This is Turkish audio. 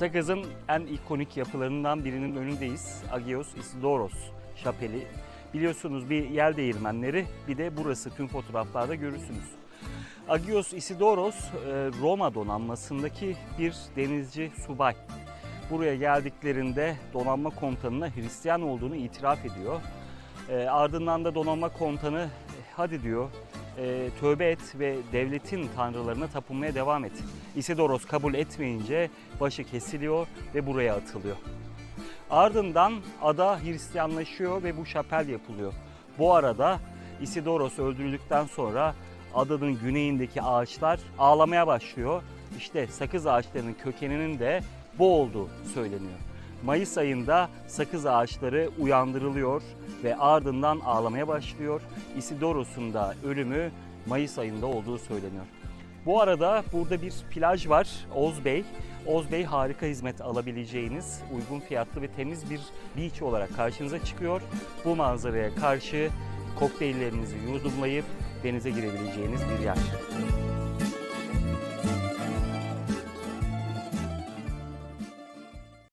Sakız'ın en ikonik yapılarından birinin önündeyiz. Agios Isidoros Şapeli. Biliyorsunuz bir yel değirmenleri bir de burası tüm fotoğraflarda görürsünüz. Agios Isidoros e, Roma donanmasındaki bir denizci subay. Buraya geldiklerinde donanma komutanına Hristiyan olduğunu itiraf ediyor. E, ardından da donanma komutanı hadi diyor e, tövbe et ve devletin tanrılarına tapınmaya devam et. Isidoros kabul etmeyince başı kesiliyor ve buraya atılıyor. Ardından ada Hristiyanlaşıyor ve bu şapel yapılıyor. Bu arada Isidoros öldürüldükten sonra adanın güneyindeki ağaçlar ağlamaya başlıyor. İşte sakız ağaçlarının kökeninin de bu olduğu söyleniyor. Mayıs ayında sakız ağaçları uyandırılıyor ve ardından ağlamaya başlıyor. Isidoros'un da ölümü Mayıs ayında olduğu söyleniyor. Bu arada burada bir plaj var Oz Bey. Oz Bey harika hizmet alabileceğiniz uygun fiyatlı ve temiz bir beach olarak karşınıza çıkıyor. Bu manzaraya karşı kokteyllerinizi yudumlayıp denize girebileceğiniz bir yer.